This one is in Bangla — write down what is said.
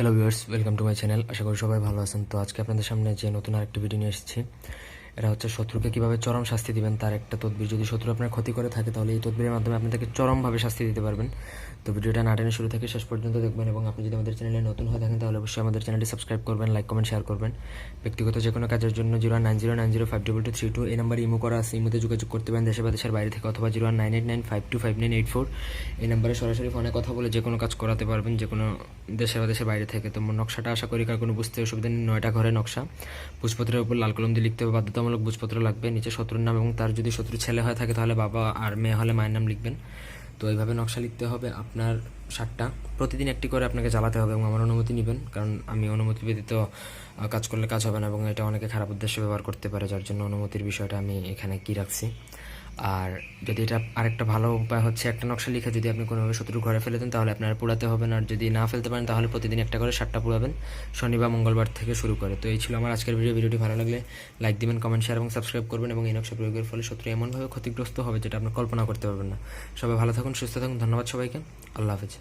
Hello viewers welcome to my channel আশা করি সবাই ভালো আছেন। তো আজকে আপনাদের সামনে যে নতুন আরেকটি ভিডিও নিয়ে এসেছি এটা হচ্ছে শত্রুকে কীভাবে চরম শাস্তি দিবেন, তার একটা তদবির। যদি শত্রু আপনার ক্ষতি করে থাকে, তাহলে এই তদবিরের মাধ্যমে আপনাদেরকে চরমভাবে শাস্তি দিতে পারবেন। তো ভিডিওটা নাটেনে শুরু থেকে শেষ পর্যন্ত দেখবেন এবং আপনি যদি আমাদের চ্যানেলে নতুন হয়ে থাকেন, তাহলে অবশ্যই আমাদের চ্যানেলটি সাবস্ক্রাইব করবেন, লাইক, কমেন্ট, শেয়ার করবেন। ব্যক্তিগত যে কোনো কাজের জন্য zero nine zero nine zero five double two three two এই নাম্বারে ইমো করা আছে। ইমোতে যোগাযোগ করতে পারেন দেশে বা দেশের বাইরে থেকে অথবা zero nine eight nine five two five nine eight four. এই নাম্বারে সরাসরি ফোনে কথা বলে যে কোনো কাজ করাতে পারবেন যে কোনো দেশে বা দেশের বাইরে থেকে। তো নকশাটা আশা করি কার কোনো বুঝতে অসুবিধা নেই, নয়টা ঘরে নকশা। ভোজপত্রের উপর লাল কলম দিয়ে লিখতে হবে, বাধ্যতামূলক ভোজপত্র লাগবে, নিচে শত্রুর নাম এবং তার যদি শত্রু ছেলে হয়ে থাকে তাহলে বাবা আর মেয়ে হলে মায়ের নাম লিখবেন। তো এইভাবে নকশা লিখতে হবে। আপনার শার্টটা প্রতিদিন একটি করে আপনাকে জ্বালাতে হবে এবং আমার অনুমতি নেবেন, কারণ আমি অনুমতি ব্যতীত কাজ করলে কাজ হবে না এবং এটা অনেকে খারাপ উদ্দেশ্যে ব্যবহার করতে পারে, যার জন্য অনুমতির বিষয়টা আমি এখানে কি রাখছি? আর যদি এটা আরেকটা ভালো উপায় হচ্ছে, একটা নকশা লিখে যদি আপনি কোনোভাবে শত্রু ঘরে ফেলে দেন, তাহলে আপনার পোড়াতে হবে না। আর যদি না ফেলতে পারেন, তাহলে প্রতিদিন একটা করে সাতটা পোড়াবেন। শনি বা মঙ্গলবার থেকে শুরু করে। তো এই ছিল আমার আজকের ভিডিও। ভিডিওটি ভালো লাগলে লাইক দিবেন কমেন্ট শেয়ার এবং সাবস্ক্রাইব করবেন এবং এই নকশা প্রয়োগের ফলে শত্রু এমনভাবে ক্ষতিগ্রস্ত হবে যেটা আপনি কল্পনা করতে পারবেন না। সবাই ভালো থাকুন, সুস্থ থাকুন। ধন্যবাদ সবাইকে। আল্লাহ হাফেজ।